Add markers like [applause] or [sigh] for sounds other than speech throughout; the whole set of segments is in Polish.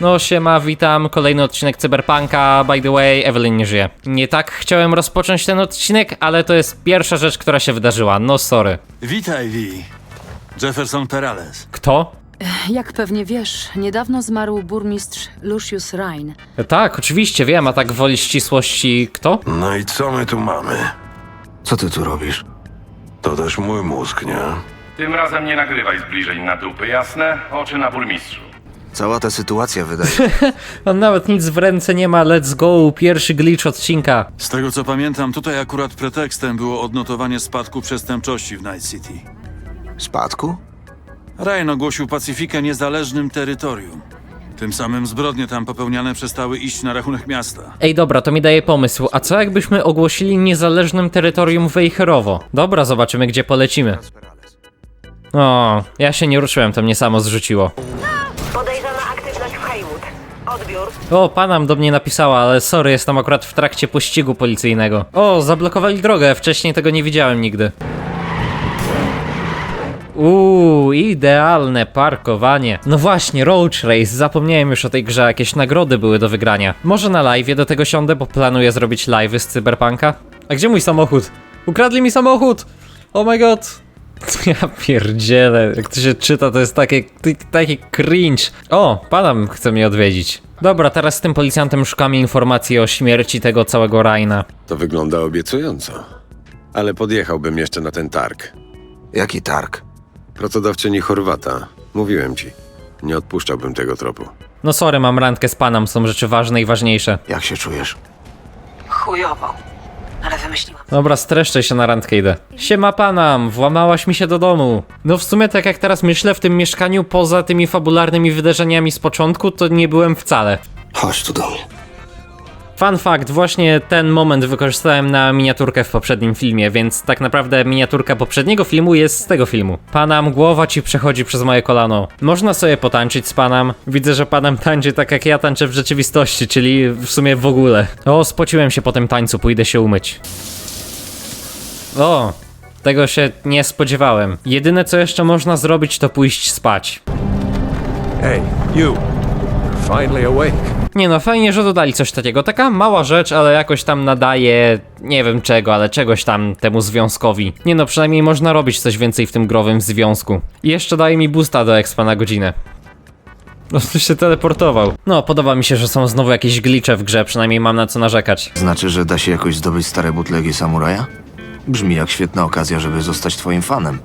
No siema, witam, kolejny odcinek Cyberpunka, by the way, Evelyn nie żyje. Nie tak chciałem rozpocząć ten odcinek, ale to jest pierwsza rzecz, która się wydarzyła, no sorry. Witaj, Vi. Jefferson Perales. Kto? Jak pewnie wiesz, niedawno zmarł burmistrz Lucius Rhine. Tak, oczywiście wiem, a tak woli ścisłości kto? No i co my tu mamy? Co ty tu robisz? To też mój mózg, nie? Tym razem nie nagrywaj zbliżeń na dupy, jasne? Oczy na burmistrzu. Cała ta sytuacja wydaje [laughs] On nawet nic w ręce nie ma, let's go, pierwszy glitch odcinka. Z tego co pamiętam, tutaj akurat pretekstem było odnotowanie spadku przestępczości w Night City. Spadku? Ryan ogłosił Pacyfikę niezależnym terytorium. Tym samym zbrodnie tam popełniane przestały iść na rachunek miasta. Ej dobra, to mi daje pomysł, a co jakbyśmy ogłosili niezależnym terytorium Wejherowo? Dobra, zobaczymy gdzie polecimy. O, ja się nie ruszyłem, to mnie samo zrzuciło. W Haywood. Odbiór. O, panam do mnie napisała, ale sorry, jestem akurat w trakcie pościgu policyjnego. O, zablokowali drogę, wcześniej tego nie widziałem nigdy. Uuu, idealne parkowanie. No właśnie, Roach Race, zapomniałem już o tej grze, jakieś nagrody były do wygrania. Może na live do tego siądę, bo planuję zrobić live'y z Cyberpunka. A gdzie mój samochód? Ukradli mi samochód! Oh my god! [laughs] Ja pierdzielę, jak to się czyta, to jest takie, taki cringe. O, panam chce mnie odwiedzić. Dobra, teraz z tym policjantem szukamy informacji o śmierci tego całego Raina. To wygląda obiecująco. Ale podjechałbym jeszcze na ten targ. Jaki targ? Pracodawczyni Chorwata. Mówiłem ci. Nie odpuszczałbym tego tropu. No sorry, mam randkę z panem, są rzeczy ważne i ważniejsze. Jak się czujesz? Chujowo. Ale wymyśliłam. Dobra, streszczę się na randkę idę. Siema panam, włamałaś mi się do domu. No w sumie tak jak teraz myślę, w tym mieszkaniu poza tymi fabularnymi wydarzeniami z początku, to nie byłem wcale. Chodź tu do mnie. Fun fact, właśnie ten moment wykorzystałem na miniaturkę w poprzednim filmie, więc tak naprawdę miniaturka poprzedniego filmu jest z tego filmu. Panam, głowa ci przechodzi przez moje kolano. Można sobie potańczyć z panam. Widzę, że panam tańczy tak jak ja tańczę w rzeczywistości, czyli w sumie w ogóle. O, spociłem się po tym tańcu, pójdę się umyć. O, tego się nie spodziewałem. Jedyne co jeszcze można zrobić to pójść spać. Hey, you. Finally awake. Nie no, fajnie, że dodali coś takiego. Taka mała rzecz, ale jakoś tam nadaje, nie wiem czego, ale czegoś tam temu związkowi. Nie no, przynajmniej można robić coś więcej w tym growym związku. I jeszcze daje mi boosta do expa na godzinę. No to [laughs] się teleportował. No, podoba mi się, że są znowu jakieś glitche w grze, przynajmniej mam na co narzekać. Znaczy, że da się jakoś zdobyć stare butlegi samuraja? Brzmi jak świetna okazja, żeby zostać twoim fanem.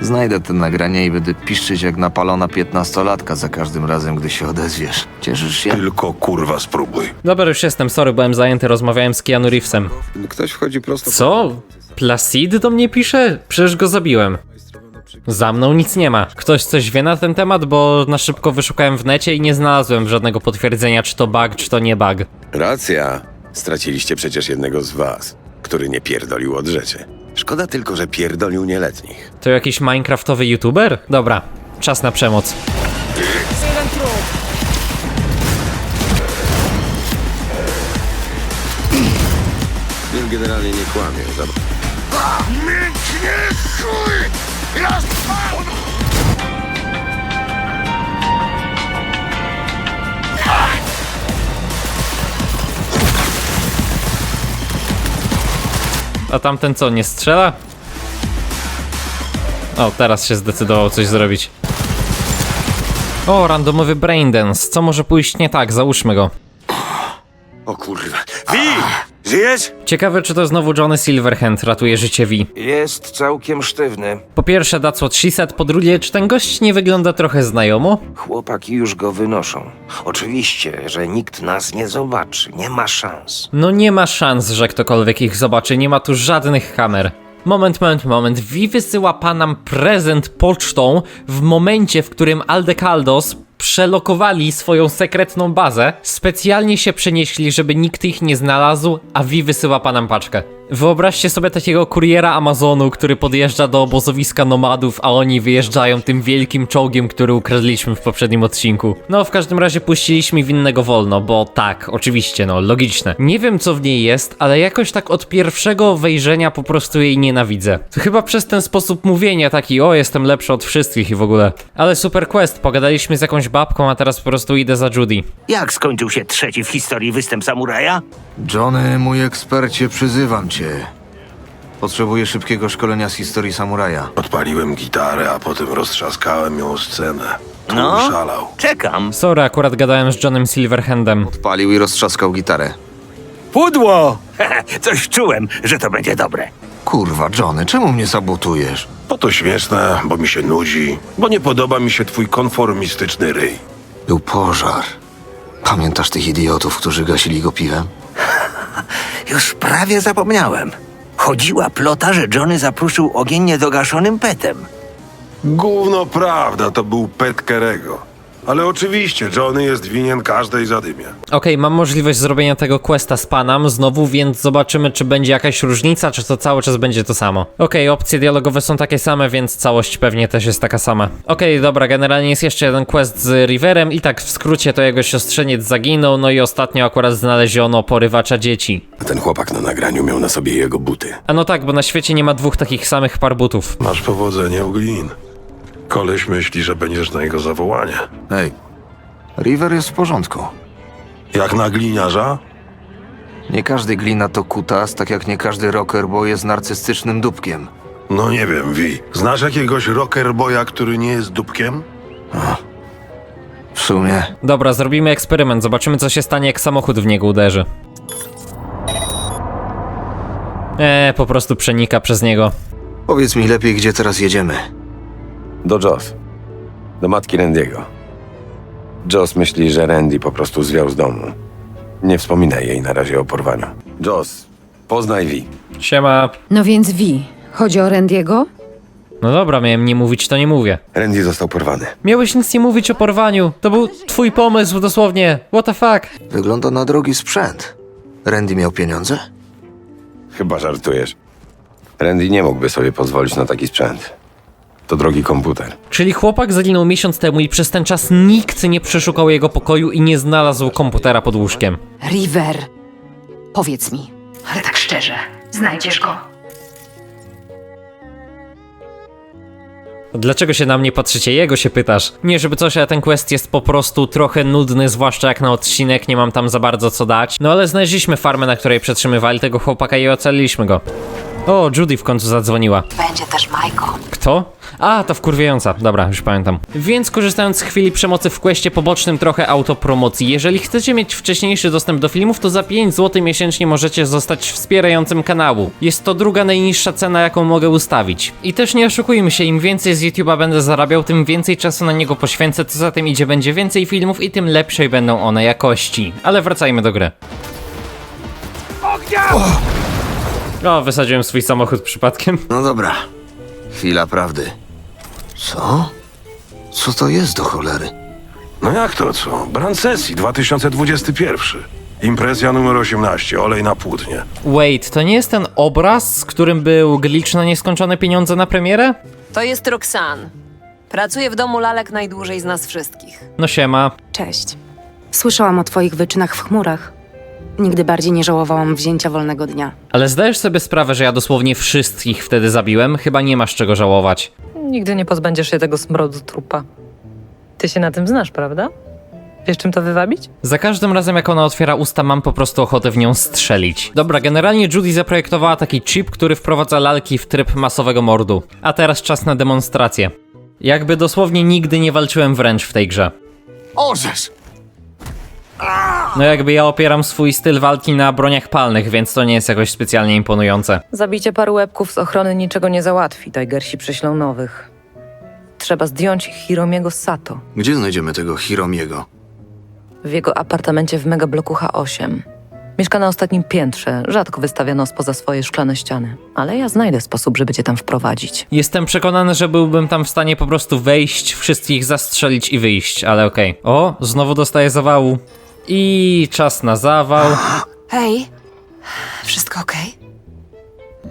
Znajdę te nagrania i będę piszczyć jak napalona piętnastolatka za każdym razem, gdy się odezwiesz. Cieszysz się? Tylko kurwa spróbuj. Dobra, już jestem, sorry, byłem zajęty, rozmawiałem z Keanu Reevesem. Ktoś wchodzi prosto... Co? Placid do mnie pisze? Przecież go zabiłem. Za mną nic nie ma. Ktoś coś wie na ten temat, bo na szybko wyszukałem w necie i nie znalazłem żadnego potwierdzenia, czy to bug, czy to nie bug. Racja. Straciliście przecież jednego z was, który nie pierdolił od rzeczy. Szkoda tylko, że pierdolił nieletnich. To jakiś minecraftowy youtuber? Dobra, czas na przemoc. Bill generalnie nie kłamie. Zab- A tamten co, nie strzela? O, teraz się zdecydował coś zrobić. O, randomowy braindance. Co może pójść nie tak? Załóżmy go. O kurwa. Wi! Żyjesz? Ciekawe, czy to znowu Johnny Silverhand ratuje życie Vi. Jest całkiem sztywny. Po pierwsze, that's what she said, po drugie, czy ten gość nie wygląda trochę znajomo? Chłopaki już go wynoszą. Oczywiście, że nikt nas nie zobaczy. Nie ma szans. No nie ma szans, że ktokolwiek ich zobaczy, nie ma tu żadnych kamer. Moment, moment, moment. Vi wysyła panam prezent pocztą w momencie, w którym Aldecaldos przelokowali swoją sekretną bazę. Specjalnie się przenieśli, żeby nikt ich nie znalazł, a Vi wysyła panam paczkę. Wyobraźcie sobie takiego kuriera Amazonu, który podjeżdża do obozowiska nomadów, a oni wyjeżdżają tym wielkim czołgiem, który ukradliśmy w poprzednim odcinku. No, w każdym razie puściliśmy winnego wolno, bo tak, oczywiście, no, logiczne. Nie wiem, co w niej jest, ale jakoś tak od pierwszego wejrzenia po prostu jej nienawidzę. To chyba przez ten sposób mówienia taki, o, jestem lepszy od wszystkich i w ogóle. Ale super quest, pogadaliśmy z jakąś jakąś babką, a teraz po prostu idę za Judy. Jak skończył się trzeci w historii występ samuraja? Johnny, mój ekspercie, przyzywam cię. Potrzebuję szybkiego szkolenia z historii samuraja. Odpaliłem gitarę, a potem roztrzaskałem ją o scenę. Tłum No. szalał. Czekam. Sorry, akurat gadałem z Johnem Silverhandem. Odpalił i roztrzaskał gitarę. Pudło! [laughs] Coś czułem, że to będzie dobre. Kurwa, Johnny, czemu mnie sabotujesz? Bo to śmieszne, bo mi się nudzi, bo nie podoba mi się twój konformistyczny ryj. Był pożar. Pamiętasz tych idiotów, którzy gasili go piwem? Już prawie zapomniałem. Chodziła plota, że Johnny zapruszył ogień niedogaszonym petem. Gówno prawda, to był pet Kerego. Ale oczywiście, Johnny jest winien każdej zadymie. Okej, mam możliwość zrobienia tego questa z Panam znowu, więc zobaczymy, czy będzie jakaś różnica, czy to cały czas będzie to samo. Okej, opcje dialogowe są takie same, więc całość pewnie też jest taka sama. Okej, dobra, generalnie jest jeszcze jeden quest z Riverem i tak w skrócie to jego siostrzeniec zaginął, no i ostatnio akurat znaleziono porywacza dzieci. A ten chłopak na nagraniu miał na sobie jego buty. A no tak, bo na świecie nie ma dwóch takich samych par butów. Masz powodzenie u Glin. Koleś myśli, że będziesz na jego zawołanie. Hej, River jest w porządku. Jak na gliniarza? Nie każdy glina to kutas, tak jak nie każdy rockerboy jest narcystycznym dupkiem. No nie wiem, Wi. Znasz jakiegoś rockerboya, który nie jest dupkiem? W sumie, Dobra, zrobimy eksperyment, zobaczymy co się stanie jak samochód w niego uderzy. Eee, po prostu przenika przez niego. powiedz mi lepiej, gdzie teraz jedziemy. Do Joss. Do matki Randy'ego. Joss myśli, że Randy po prostu zwiał z domu. Nie wspominaj jej na razie o porwaniu. Joss, poznaj Vi. Siema. No więc Wi, chodzi o Randiego? No dobra, miałem nie mówić, to nie mówię. Randy został porwany. Miałeś nic nie mówić o porwaniu. To był twój pomysł, dosłownie. What the fuck? Wygląda na drogi sprzęt. Randy miał pieniądze? Chyba żartujesz. Randy nie mógłby sobie pozwolić na taki sprzęt. To drogi komputer. Czyli chłopak zaginął miesiąc temu i przez ten czas nikt nie przeszukał jego pokoju i nie znalazł komputera pod łóżkiem. River, powiedz mi. Ale tak szczerze, znajdziesz go. Dlaczego się na mnie patrzycie? Jego się pytasz. Nie, żeby coś, ale ten quest jest po prostu trochę nudny, zwłaszcza jak na odcinek, nie mam tam za bardzo co dać. No ale znaleźliśmy farmę, na której przetrzymywali tego chłopaka i ocaliliśmy go. O, Judy w końcu zadzwoniła. Będzie też Majko. Kto? A, to wkurwiająca. Dobra, już pamiętam. Więc korzystając z chwili przemocy w questie pobocznym trochę autopromocji. Jeżeli chcecie mieć wcześniejszy dostęp do filmów, to za 5 zł miesięcznie możecie zostać wspierającym kanału. Jest to druga najniższa cena, jaką mogę ustawić. I też nie oszukujmy się, im więcej z YouTube'a będę zarabiał, tym więcej czasu na niego poświęcę, co za tym idzie, będzie więcej filmów i tym lepszej będą one jakości. Ale wracajmy do gry. O, wysadziłem swój samochód przypadkiem. No dobra. Chwila prawdy. Co? Co to jest do cholery? No jak to co? Brand sesji 2021. Impresja numer 18, olej na płótnie. Wait, to nie jest ten obraz, z którym był glitch na nieskończone pieniądze na premierę? To jest Roxanne. Pracuje w domu lalek najdłużej z nas wszystkich. No siema. Cześć. Słyszałam o twoich wyczynach w chmurach. Nigdy bardziej nie żałowałam wzięcia wolnego dnia. Ale zdajesz sobie sprawę, że ja dosłownie wszystkich wtedy zabiłem? Chyba nie masz czego żałować. Nigdy nie pozbędziesz się tego smrodu trupa. Ty się na tym znasz, prawda? Wiesz, czym to wywabić? Za każdym razem jak ona otwiera usta, mam po prostu ochotę w nią strzelić. Dobra, generalnie Judy zaprojektowała taki chip, który wprowadza lalki w tryb masowego mordu. A teraz czas na demonstrację. Jakby dosłownie nigdy nie walczyłem wręcz w tej grze. Orzesz! No jakby ja opieram swój styl walki na broniach palnych, więc to nie jest jakoś specjalnie imponujące. Zabicie paru łebków z ochrony niczego nie załatwi. Tigersi przyślą nowych. Trzeba zdjąć Hiromiego Sato. Gdzie znajdziemy tego Hiromiego? W jego apartamencie w megabloku H8. Mieszka na ostatnim piętrze. Rzadko wystawia nos poza swoje szklane ściany. Ale ja znajdę sposób, żeby cię tam wprowadzić. Jestem przekonany, że byłbym tam w stanie po prostu wejść, wszystkich zastrzelić i wyjść, ale okej. O, znowu dostaję zawału. I czas na zawał. Hej, wszystko okej?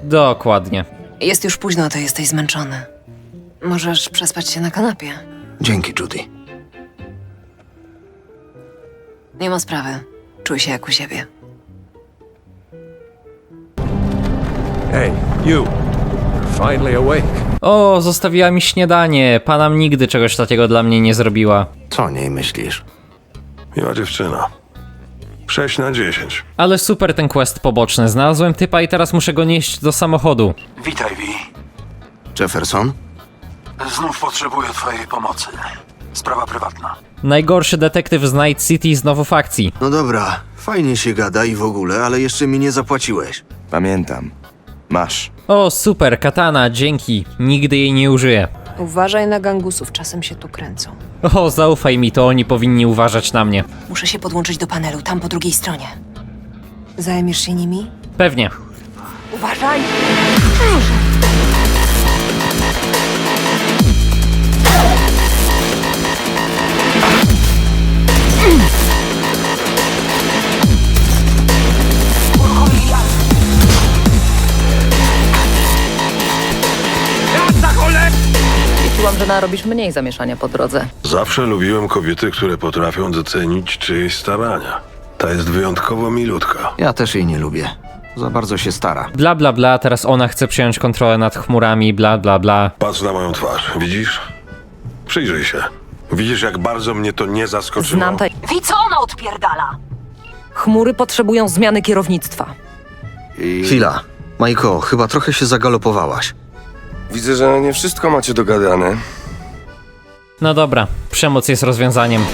Dokładnie. Jest już późno, to jesteś zmęczony. Możesz przespać się na kanapie. Dzięki, Judy. Nie ma sprawy. Czuj się jak u siebie. Hey, you. You're finally awake. O, zostawiła mi śniadanie. Panam nigdy czegoś takiego dla mnie nie zrobiła. Co o niej myślisz? Miła dziewczyna. 6 na 10. Ale super ten quest poboczny. Znalazłem typa i teraz muszę go nieść do samochodu. Witaj, Vi. Jefferson? Znów potrzebuję twojej pomocy. Sprawa prywatna. Najgorszy detektyw z Night City znowu w akcji. No dobra, fajnie się gada i w ogóle, ale jeszcze mi nie zapłaciłeś. Pamiętam. Masz. O, super, katana, dzięki. Nigdy jej nie użyję. Uważaj na gangusów, czasem się tu kręcą. O, zaufaj mi, to oni powinni uważać na mnie. Muszę się podłączyć do panelu, tam po drugiej stronie. Zajmiesz się nimi? Pewnie. Uważaj! Liczyłam, że narobisz mniej zamieszania po drodze. Zawsze lubiłem kobiety, które potrafią docenić czyjeś starania. Ta jest wyjątkowo milutka. Ja też jej nie lubię. Za bardzo się stara. Bla bla bla, teraz ona chce przejąć kontrolę nad chmurami, bla bla bla. Patrz na moją twarz, widzisz? Przyjrzyj się. Widzisz, jak bardzo mnie to nie zaskoczyło? Znam ta... Wi, co ona odpierdala? Chmury potrzebują zmiany kierownictwa. I... Chwila. Majko, chyba trochę się zagalopowałaś. Widzę, że nie wszystko macie dogadane. No dobra, przemoc jest rozwiązaniem.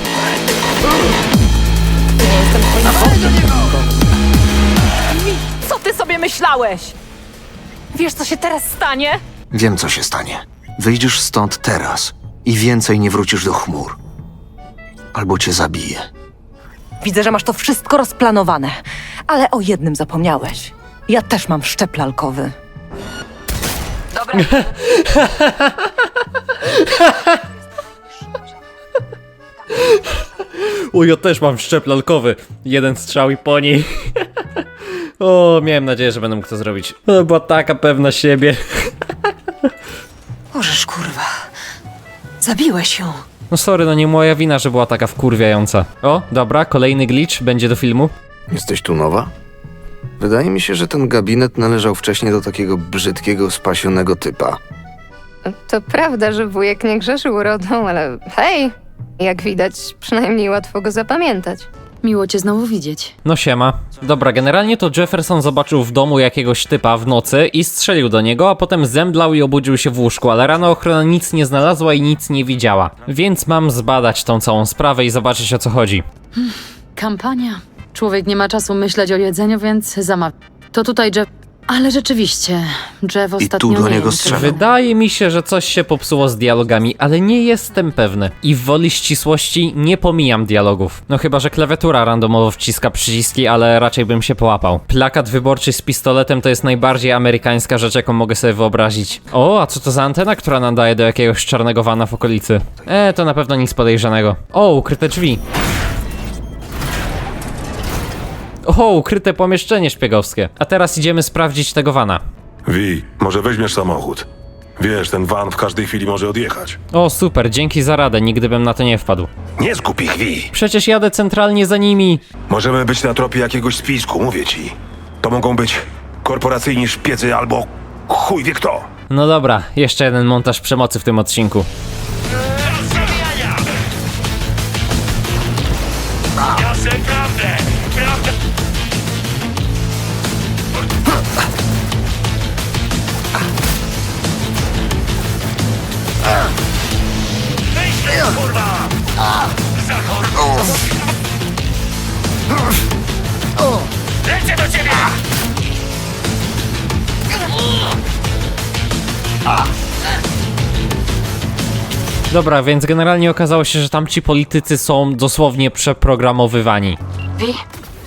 Co ty sobie myślałeś? Wiesz, co się teraz stanie? Wiem, co się stanie. Wyjdziesz stąd teraz i więcej nie wrócisz do chmur. Albo cię zabiję. Widzę, że masz to wszystko rozplanowane. Ale o jednym zapomniałeś. Ja też mam szczep lalkowy. [laughs] Uj, ja też mam szczep lalkowy. Jeden strzał i po niej. [laughs] o, miałem nadzieję, że będę mógł to zrobić. Ona była taka pewna siebie. [laughs] Możesz, kurwa. Zabiłeś ją. No sorry, no nie moja wina, że była taka wkurwiająca. O, dobra, kolejny glitch będzie do filmu. Jesteś tu nowa? Wydaje mi się, że ten gabinet należał wcześniej do takiego brzydkiego, spasionego typa. To prawda, że wujek nie grzeszył urodą, ale hej, jak widać, przynajmniej łatwo go zapamiętać. Miło cię znowu widzieć. No siema. Dobra, generalnie to Jefferson zobaczył w domu jakiegoś typa w nocy i strzelił do niego, a potem zemdlał i obudził się w łóżku, ale rano ochrona nic nie znalazła i nic nie widziała. Więc mam zbadać tą całą sprawę i zobaczyć o co chodzi. Kampania. Człowiek nie ma czasu myśleć o jedzeniu, więc zamawia. To tutaj Jeff... Ale rzeczywiście, Jeff ostatnio tu do nie niego jem strzela. Wydaje mi się, że coś się popsuło z dialogami, ale nie jestem pewny. I w woli ścisłości nie pomijam dialogów. No chyba, że klawiatura randomowo wciska przyciski, ale raczej bym się połapał. Plakat wyborczy z pistoletem to jest najbardziej amerykańska rzecz, jaką mogę sobie wyobrazić. O, a co to za antena, która nadaje do jakiegoś czarnego wana w okolicy? E, to na pewno nic podejrzanego. O, ukryte drzwi. O, ukryte pomieszczenie szpiegowskie. A teraz idziemy sprawdzić tego wana. Wi, może weźmiesz samochód. Wiesz, ten van w każdej chwili może odjechać. O, super, dzięki za radę, nigdy bym na to nie wpadł. Nie zgub ich, Wi. Przecież jadę centralnie za nimi. Możemy być na tropie jakiegoś spisku, mówię ci. To mogą być korporacyjni szpiedzy albo chuj wie kto. No dobra, jeszcze jeden montaż przemocy w tym odcinku. Dobra, więc generalnie okazało się, że tamci politycy są dosłownie przeprogramowywani. Wi,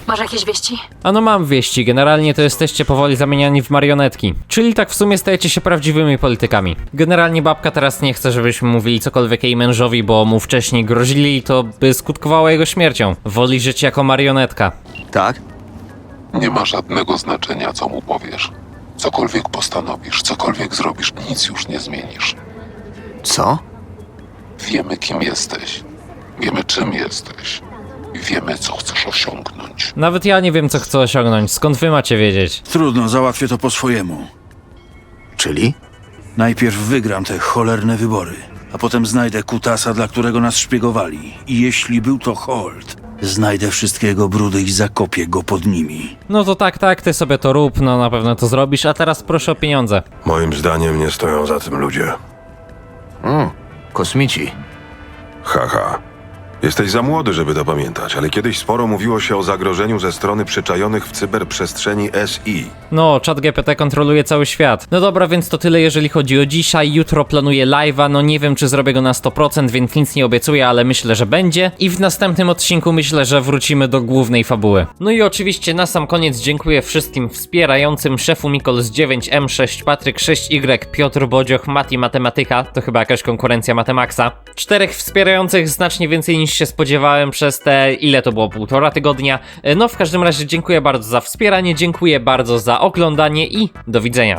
masz jakieś wieści? A no mam wieści, generalnie to jesteście powoli zamieniani w marionetki. Czyli tak w sumie stajecie się prawdziwymi politykami. Generalnie babka teraz nie chce, żebyśmy mówili cokolwiek jej mężowi, bo mu wcześniej grozili i to by skutkowało jego śmiercią. Woli żyć jako marionetka. Tak? Nie ma żadnego znaczenia, co mu powiesz. Cokolwiek postanowisz, cokolwiek zrobisz, nic już nie zmienisz. Co? Wiemy, kim jesteś. Wiemy, czym jesteś. I wiemy, co chcesz osiągnąć. Nawet ja nie wiem, co chcę osiągnąć. Skąd wy macie wiedzieć? Trudno, załatwię to po swojemu. Czyli? Najpierw wygram te cholerne wybory, a potem znajdę kutasa, dla którego nas szpiegowali. I jeśli był to Holt, znajdę wszystkiego brudy i zakopię go pod nimi. No to tak, tak, ty sobie to rób, no na pewno to zrobisz, a teraz proszę o pieniądze. Moim zdaniem nie stoją za tym ludzie. Mm, kosmici. Haha. Jesteś za młody, żeby to pamiętać, ale kiedyś sporo mówiło się o zagrożeniu ze strony przyczajonych w cyberprzestrzeni SI. No, ChatGPT kontroluje cały świat. No dobra, więc to tyle jeżeli chodzi o dzisiaj. Jutro planuję live'a, no nie wiem czy zrobię go na 100%, więc nic nie obiecuję, ale myślę, że będzie. I w następnym odcinku myślę, że wrócimy do głównej fabuły. No i oczywiście na sam koniec dziękuję wszystkim wspierającym szefu Mikols 9M6, Patryk 6Y, Piotr Bodzioch, Mati Matematyka, to chyba jakaś konkurencja Matemaxa. Czterech wspierających znacznie więcej niż się spodziewałem przez te, ile to było, półtora tygodnia. No w każdym razie dziękuję bardzo za wspieranie, dziękuję bardzo za oglądanie i do widzenia.